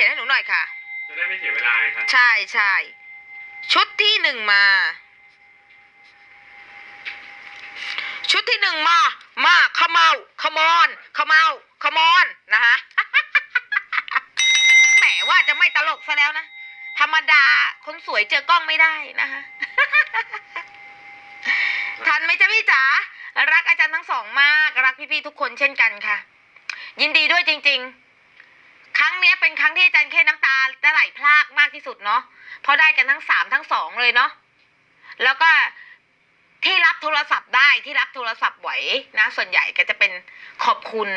ขียนให้หนูหน่อยค่ะ จะได้ไม่เสียเวลาไงครับ ใช่ใช่ชุดที่หนึ่งมา ชุดที่หนึ่งมา มาขมเอาขมอนขมเอาขมอนนะคะแหมว่าจะไม่ตลกซะแล้วนะ ธรรมดาคนสวยเจอกล้องไม่ได้นะคะทันไหมจ๊ะพี่จ๋ารักอาจารย์ทั้งสองมาก รักพี่ๆทุกคนเช่นกันค่ะ ยินดีด้วยจริงๆครั้ง เนี้ยเป็นครั้งที่อาจารย์แค่น้ำตาจะไหลพรากมากที่สุดเนาะเพราะได้กันทั้งสามทั้งสองเลยเนาะแล้วก็ที่รับโทรศัพท์ได้ที่รับโทรศัพท์ไหวนะ ส่วนใหญ่ก็จะเป็นขอบคุณ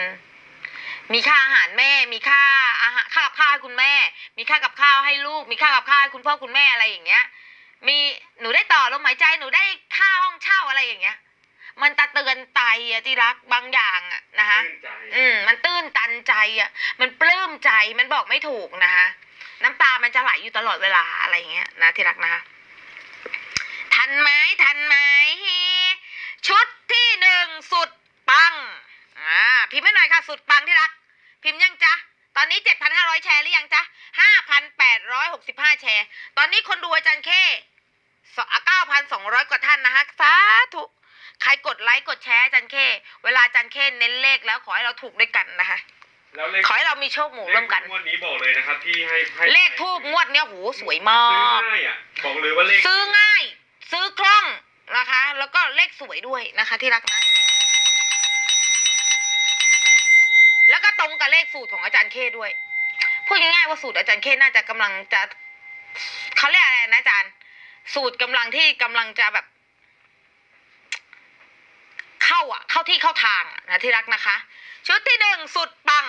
มีค่าอาหารแม่ มีค่าอาหารค่ากับข้าวให้คุณแม่ มีค่ากับข้าวให้ลูก มีค่ากับข้าวให้คุณพ่อคุณแม่อะไรอย่างเงี้ย มีหนูได้ต่อลมหายใจหนูได้ค่าห้องเช่าอะไรอย่างเงี้ย มันตะเตือนใจอะที่รักบางอย่างอะนะคะชื่นใจอืมมันตื้นตันใจอะมันปลื้มใจมันบอกไม่ถูกนะคะน้ำตามันจะไหลอยู่ตลอดเวลาอะไรอย่างเงี้ยนะที่รักนะคะทันไหมทันไหมชุดที่หนึ่งสุดปังอ่าพิมพ์ให้หน่อยค่ะ สุดปังที่รัก พิมพ์ยังจ๊ะตอนนี้เจ็ดพันห้าร้อยแชร์หรือยังจ๊ะห้าพันแปดร้อยหกสิบห้าแชร์ ตอนนี้คนดูอาจารย์เคเก้าพันสองร้อยกว่าท่านนะคะสาธุ ใครกดไลค์กดแชร์อาจันเคเวลาอาจันเคเน้นเลขแล้วขอให้เราถูกด้วยกันนะคะ แล้วเลขขอให้เรามีโชคหมู่ร่วมกัน เลขงวดนี้บอกเลยนะครับที่ให้ให้เลขทูบงวดเนี้ยโหสวยมาซื้อก ง่ายอะบอกเลยว่าเลขซื้อง่าย ซื้อคล่องนะคะ แล้วก็เลขสวยด้วยนะคะ ที่รักนะ แล้วก็ตรงกับเลขสูตรของอาจารย์เคด้วยพูดง่ายๆว่าสูตรอาจารย์เคน่าจะกำลังจะเขาเรียกอะไรนะอาจารย์ สูตรกำลังที่กำลังจะแบบ เข้าอะ เข้าที่เข้าทางนะที่รักนะคะ ชุดที่หนึ่งสุดปัง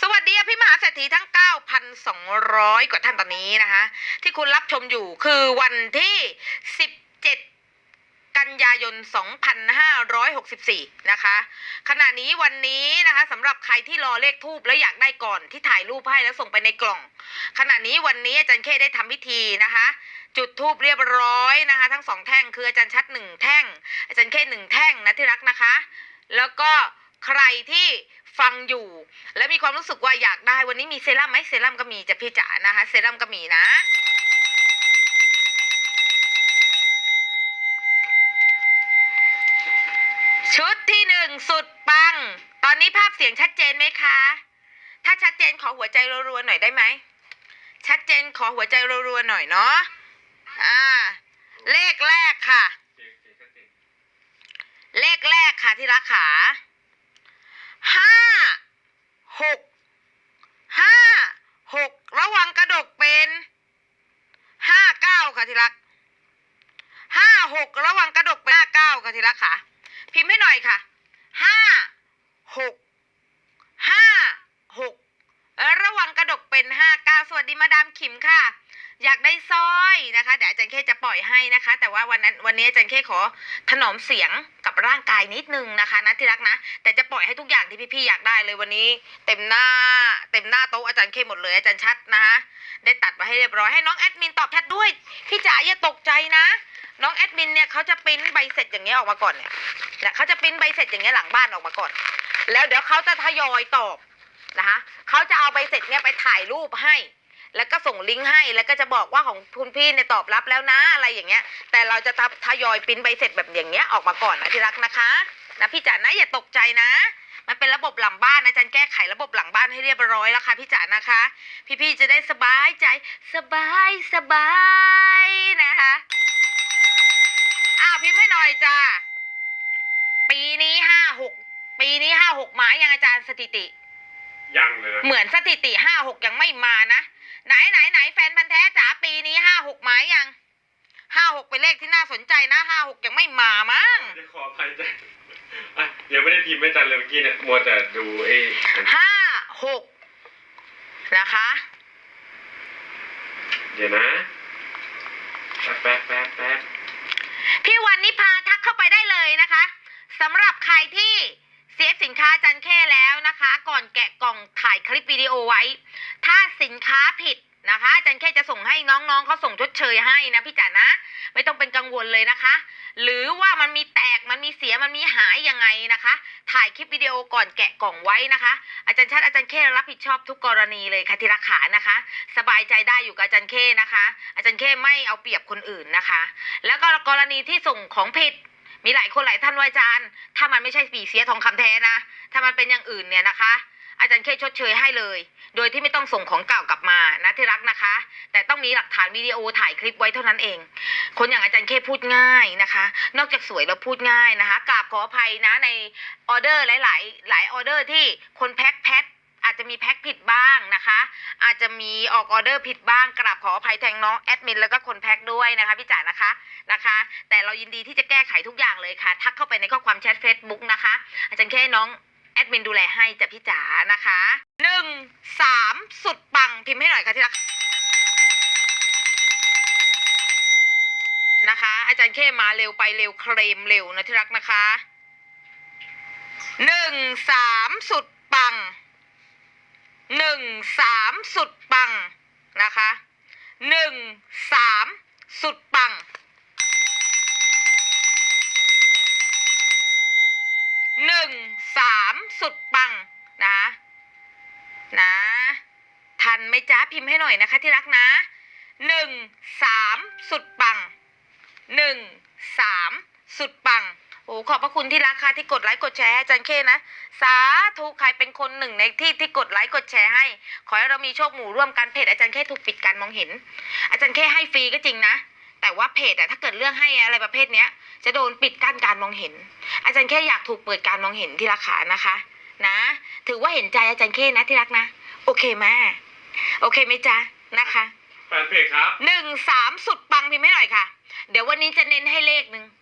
สวัสดีพี่มหาเศรษฐีทั้ง 9,200 กว่าท่านตอนนี้นะคะ ที่คุณรับชมอยู่คือวันที่ 17 กันยายน 2564 นะคะ ขณะนี้วันนี้นะคะสำหรับใครที่รอเลขทูบแล้วอยากได้ก่อนที่ถ่ายรูปให้แล้วส่งไปในกล่อง ขณะนี้วันนี้อาจารย์เคได้ทำพิธีนะคะ จุดทูบเรียบร้อยนะคะ ทั้งสองแท่งคืออาจารย์ชัดหนึ่งแท่ง อาจารย์เคหนึ่งแท่งนะที่รักนะคะ แล้วก็ใครที่ฟังอยู่ แล้วมีความรู้สึกว่าอยากได้วันนี้มีเซรั่มไหมเซรั่มก็มีจะพี่จ๋านะคะเซรั่มก็มีนะ ชุดที่หนึ่งสุดปัง ตอนนี้ภาพเสียงชัดเจนไหมคะ ถ้าชัดเจนขอหัวใจรัวๆหน่อยได้ไหม ชัดเจนขอหัวใจรัวๆหน่อยเนาะ อ่า เลขแรกค่ะ เลขแรกค่ะที่รักขาห้าหกห้าหกระวังกระดกเป็นห้าเก้าค่ะที่รักห้าหกระวังกระดกเป็นห้าเก้าค่ะที่รักค่ะ พิมพ์ให้หน่อยค่ะห้าหกห้าหกระวังกระดกเป็นห้าเก้าสวัสดีมาดามขิมค่ะ อยากได้สร้อยนะคะ เดี๋ยวอาจารย์เคจะปล่อยให้นะคะ แต่ว่าวันนั้นวันนี้อาจารย์เคขอถนอมเสียงกับร่างกายนิดนึงนะคะนะที่รักนะ แต่จะปล่อยให้ทุกอย่างที่พี่ๆอยากได้เลยวันนี้ เต็มหน้า เต็มหน้าโต๊ะอาจารย์เคหมดเลยอาจารย์ชัดนะคะได้ตัดมาให้เรียบร้อยให้น้องแอดมินตอบแชทด้วยพี่จ๋าอย่าตกใจนะ น้องแอดมินเนี่ยเขาจะปริ้นใบเสร็จอย่างเงี้ยออกมาก่อนเนี่ย นี่ยเขาจะปริ้นใบเสร็จอย่างเงี้ยหลังบ้านออกมาก่อน แล้วเดี๋ยวเขาจะทยอยตอบนะคะเขาจะเอาใบเสร็จเนี่ยไปถ่ายรูปให้ แล้วก็ส่งลิงก์ให้แล้วก็จะบอกว่าของคุณพี่เนี่ยตอบรับแล้วนะอะไรอย่างเงี้ย แต่เราจะทยอยปริ้นใบเสร็จแบบอย่างเงี้ยออกมาก่อนนะที่รักนะคะนะพี่จ๋านะอย่าตกใจนะมันเป็นระบบหลังบ้านอาจารย์แก้ไขระบบหลังบ้านให้เรียบร้อยแล้วค่ะพี่จ๋านะคะ พี่ๆจะได้สบายใจสบายสบายนะคะอ้าวพิมพ์ให้หน่อยจ้า ปีนี้ห้าหกปีนี้ห้าหกหมายยังอาจารย์สถิติ ยังเลยนะเหมือนสถิติห้าหกยังไม่มานะไหนไหนไหนแฟนพันธ์แท้จ๋าปีนี้ห้าหกหมายยังห้าหกเป็นเลขที่น่าสนใจนะห้าหกยังไม่มามั้งจะขออภัยจ้ะอะยังไม่ได้พิมพ์ไม่จันเลยเมื่อกี้เนี่ยมัวแต่ดูเอ้ห้าหกนะคะ เดี๋ยวนะแป๊บแป๊บแป๊บแป๊บพี่วันนิพาทักเข้าไปได้เลยนะคะ สำหรับใครที่เซฟสินค้าจันแค่แล้วนะคะ ก่อนแกะกล่องถ่ายคลิปวิดีโอไว้ ถ้าสินค้าผิดนะคะจันแค่จะส่งให้น้องๆเขาส่งชดเชยให้นะพี่จ๋านะ ไม่ต้องเป็นกังวลเลยนะคะ หรือว่ามันมีแตกมันมีเสียมันมีหายยังไงนะคะ ถ่ายคลิปวิดีโอก่อนแกะกล่องไว้นะคะ อาจารย์ชัดอาจารย์เครับผิดชอบทุกกรณีเลยค่ะที่รักขานะคะ สบายใจได้อยู่กับอาจารย์เคนะคะ อาจารย์เคไม่เอาเปรียบคนอื่นนะคะ แล้วก็กรณีที่ส่งของผิด มีหลายคนหลายท่านว่าอาจารย์ ถ้ามันไม่ใช่ปีเสียทองคำแท้นะ ถ้ามันเป็นอย่างอื่นเนี่ยนะคะ อาจารย์เคชดเชยให้เลย โดยที่ไม่ต้องส่งของเก่ากลับมานะที่รักนะคะ แต่ต้องมีหลักฐานวิดีโอถ่ายคลิปไว้เท่านั้นเอง คนอย่างอาจารย์เคพูดง่ายนะคะ นอกจากสวยแล้วพูดง่ายนะคะกราบขออภัยนะในออเดอร์หลาย ๆ หลายออเดอร์ที่คนแพ็คแพ็ค อาจจะมีแพ็คผิดบ้างนะคะ อาจจะมีออกออเดอร์ผิดบ้างกราบขออภัยแทงน้องแอดมินแล้วก็คนแพ็คด้วยนะคะพี่จ๋านะคะนะคะ แต่เรายินดีที่จะแก้ไขทุกอย่างเลยค่ะ ทักเข้าไปในข้อความแชทเฟซบุ๊กนะคะ อาจารย์แค่น้องแอดมินดูแลให้จ้ะพี่จ๋านะคะหนึ่งสามสุดปังพิมพ์ให้หน่อยค่ะที่รักนะคะ อาจารย์เข้มาเร็วไปเร็วเคลมเร็วนะที่รักนะคะหนึ่งสามสุดปัง หนึ่งสามสุดปังนะคะหนึ่งสามสุดปังหนึ่งสามสุดปังนะนะทันไหมจ๊ะพิมพ์ให้หน่อยนะคะที่รักนะหนึ่งสามสุดปังหนึ่งสามสุดปัง อ้ขอบพระคุณที่รักค่ะที่กดไลค์กดแชร์ให้อาจารย์เคนะ สาธุใครเป็นคนหนึ่งในที่ที่กดไลค์กดแชร์ให้ ขอให้เรามีโชคหมู่ร่วมกันเพจอาจารย์เคถูกปิดการมองเห็น อาจารย์เคให้ฟรีก็จริงนะ แต่ว่าเพจอะถ้าเกิดเรื่องให้อะไรประเภทเนี้ย จะโดนปิดกั้นการมองเห็น อาจารย์แค่อยากถูกเปิดการมองเห็นที่ราคานะคะ นะ ถือว่าเห็นใจอาจารย์เคนะที่รักนะ โอเคไหมโอเคไหมจ๊ะนะคะแฟนเพจครับหนึ่งสามสุดปังพิมพ์ให้หน่อยค่ะ เดี๋ยววันนี้จะเน้นให้เลขหนึ่งเอา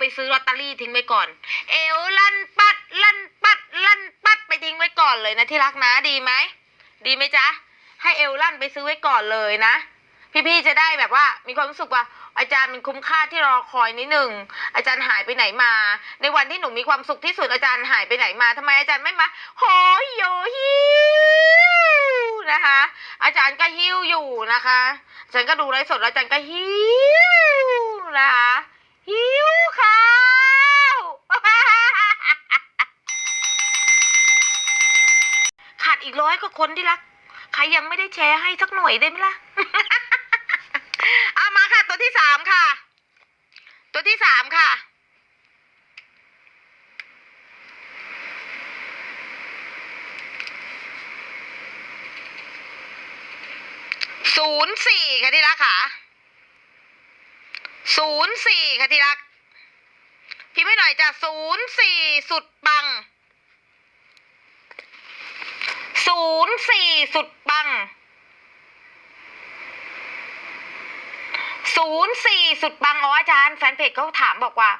ไปซื้อลอตเตอรี่ทิ้งไว้ก่อน เอวลั่นปัดลั่นปัดลั่นปัดไปทิ้งไว้ก่อนเลยนะที่รักนะดีไหมดีไหมจ๊ะให้เอวลั่นไปซื้อไว้ก่อนเลยนะ พี่ๆจะได้แบบว่ามีความรู้สึกว่าอาจารย์มันคุ้มค่าที่รอคอยนิดหนึ่งอาจารย์หายไปไหนมา ในวันที่หนูมีความสุขที่สุดอาจารย์หายไปไหนมาทำไมอาจารย์ไม่มาโหยโยฮิวนะคะ อาจารย์ก็หิวอยู่นะคะฉันก็ดูไลฟ์สดแล้วอาจารย์ก็หิวนะคะหิวข้าว ขาดอีกร้อยก็ คนที่รัก ใครยังไม่ได้แชร์ให้สักหน่วยได้ไหมล่ะเอามาค่ะ ตัวที่สามค่ะ ตัวที่สามค่ะศูนย์สี่ค่ะที่รักค่ะศูนย์สี่ค่ะที่รักพิมพ์ให้หน่อยจ้ะศูนย์สี่สุดปัง ศูนย์สี่สุดปังศูนย์สี่สุดปังอ๋ออาจารย์แฟนเพจเขาถามบอกว่า